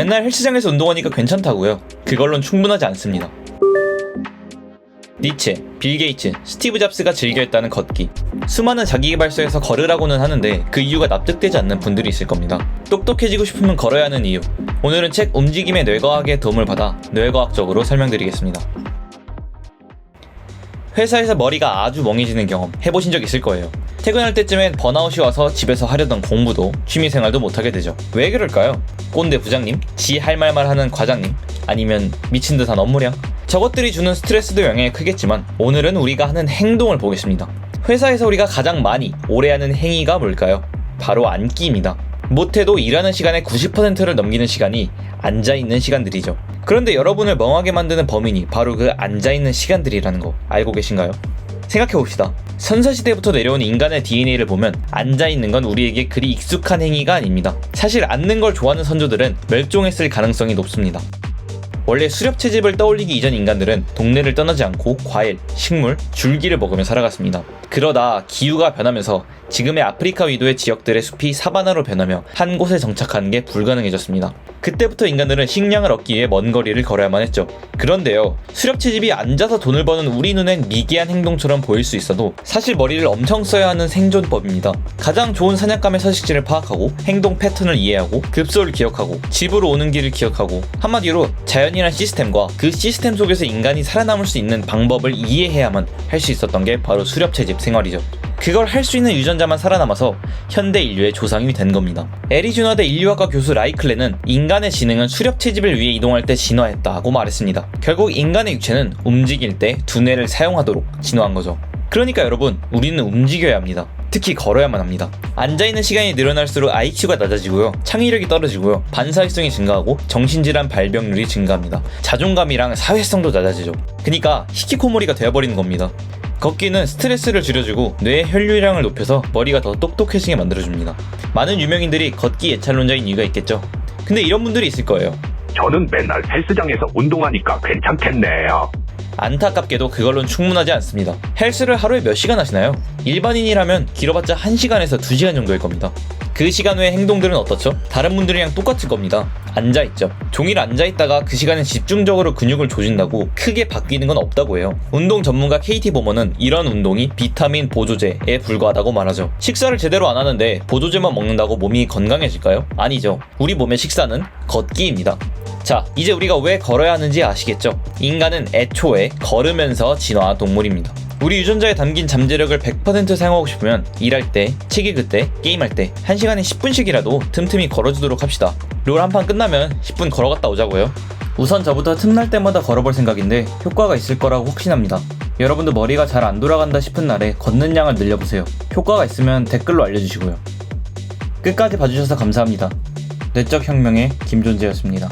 맨날 헬스장에서 운동하니까 괜찮다고요. 그걸론 충분하지 않습니다. 니체, 빌 게이츠, 스티브 잡스가 즐겨 했다는 걷기. 수많은 자기개발서에서 걸으라고는 하는데 그 이유가 납득되지 않는 분들이 있을 겁니다. 똑똑해지고 싶으면 걸어야 하는 이유. 오늘은 책 움직임의 뇌과학의 도움을 받아 뇌과학적으로 설명드리겠습니다. 회사에서 머리가 아주 멍해지는 경험 해보신 적 있을 거예요. 퇴근할 때쯤엔 번아웃이 와서 집에서 하려던 공부도 취미생활도 못하게 되죠. 왜 그럴까요? 꼰대 부장님? 지 할 말만 하는 과장님? 아니면 미친 듯한 업무량? 저것들이 주는 스트레스도 영향이 크겠지만 오늘은 우리가 하는 행동을 보겠습니다. 회사에서 우리가 가장 많이 오래 하는 행위가 뭘까요? 바로 앉기입니다. 못해도 일하는 시간의 90%를 넘기는 시간이 앉아있는 시간들이죠. 그런데 여러분을 멍하게 만드는 범인이 바로 그 앉아있는 시간들이라는 거 알고 계신가요? 생각해봅시다. 선사시대부터 내려온 인간의 DNA를 보면 앉아있는 건 우리에게 그리 익숙한 행위가 아닙니다. 사실 앉는 걸 좋아하는 선조들은 멸종했을 가능성이 높습니다. 원래 수렵 채집을 떠올리기 이전 인간들은 동네를 떠나지 않고 과일, 식물, 줄기를 먹으며 살아갔습니다. 그러다 기후가 변하면서 지금의 아프리카 위도의 지역들의 숲이 사바나로 변하며 한 곳에 정착하는 게 불가능해졌습니다. 그때부터 인간들은 식량을 얻기 위해 먼 거리를 걸어야만 했죠. 그런데요, 수렵 채집이 앉아서 돈을 버는 우리 눈엔 미개한 행동처럼 보일 수 있어도 사실 머리를 엄청 써야 하는 생존법입니다. 가장 좋은 사냥감의 서식지를 파악하고 행동 패턴을 이해하고 급소를 기억하고 집으로 오는 길을 기억하고 한마디로 자연이란 시스템과 그 시스템 속에서 인간이 살아남을 수 있는 방법을 이해해야만 할 수 있었던 게 바로 수렵 채집 생활이죠. 그걸 할 수 있는 유전자만 살아남아서 현대 인류의 조상이 된 겁니다. 애리조나대 인류학과 교수 라이클레는 인간의 지능은 수렵 채집을 위해 이동할 때 진화했다고 말했습니다. 결국 인간의 육체는 움직일 때 두뇌를 사용하도록 진화한 거죠. 그러니까 여러분, 우리는 움직여야 합니다. 특히 걸어야만 합니다. 앉아있는 시간이 늘어날수록 IQ가 낮아지고요. 창의력이 떨어지고요. 반사회성이 증가하고 정신질환 발병률이 증가합니다. 자존감이랑 사회성도 낮아지죠. 그니까 히키코모리가 되어버리는 겁니다. 걷기는 스트레스를 줄여주고 뇌의 혈류량을 높여서 머리가 더 똑똑해지게 만들어줍니다. 많은 유명인들이 걷기 예찰론자인 이유가 있겠죠. 근데 이런 분들이 있을 거예요. 저는 맨날 헬스장에서 운동하니까 괜찮겠네요. 안타깝게도 그걸로는 충분하지 않습니다. 헬스를 하루에 몇 시간 하시나요? 일반인이라면 길어봤자 1시간에서 2시간 정도일 겁니다. 그 시간 외의 행동들은 어떻죠? 다른 분들이랑 똑같을 겁니다. 앉아있죠. 종일 앉아있다가 그 시간에 집중적으로 근육을 조진다고 크게 바뀌는 건 없다고 해요. 운동 전문가 KT 보머는 이런 운동이 비타민 보조제에 불과하다고 말하죠. 식사를 제대로 안 하는데 보조제만 먹는다고 몸이 건강해질까요? 아니죠. 우리 몸의 식사는 걷기입니다. 자, 이제 우리가 왜 걸어야 하는지 아시겠죠? 인간은 애초에 걸으면서 진화한 동물입니다. 우리 유전자에 담긴 잠재력을 100% 사용하고 싶으면 일할 때, 책 읽을 때, 게임할 때 1시간에 10분씩이라도 틈틈이 걸어주도록 합시다. 롤 한 판 끝나면 10분 걸어갔다 오자고요. 우선 저부터 틈날 때마다 걸어볼 생각인데 효과가 있을 거라고 확신합니다. 여러분도 머리가 잘 안 돌아간다 싶은 날에 걷는 양을 늘려보세요. 효과가 있으면 댓글로 알려주시고요. 끝까지 봐주셔서 감사합니다. 내적 혁명의 김존재였습니다.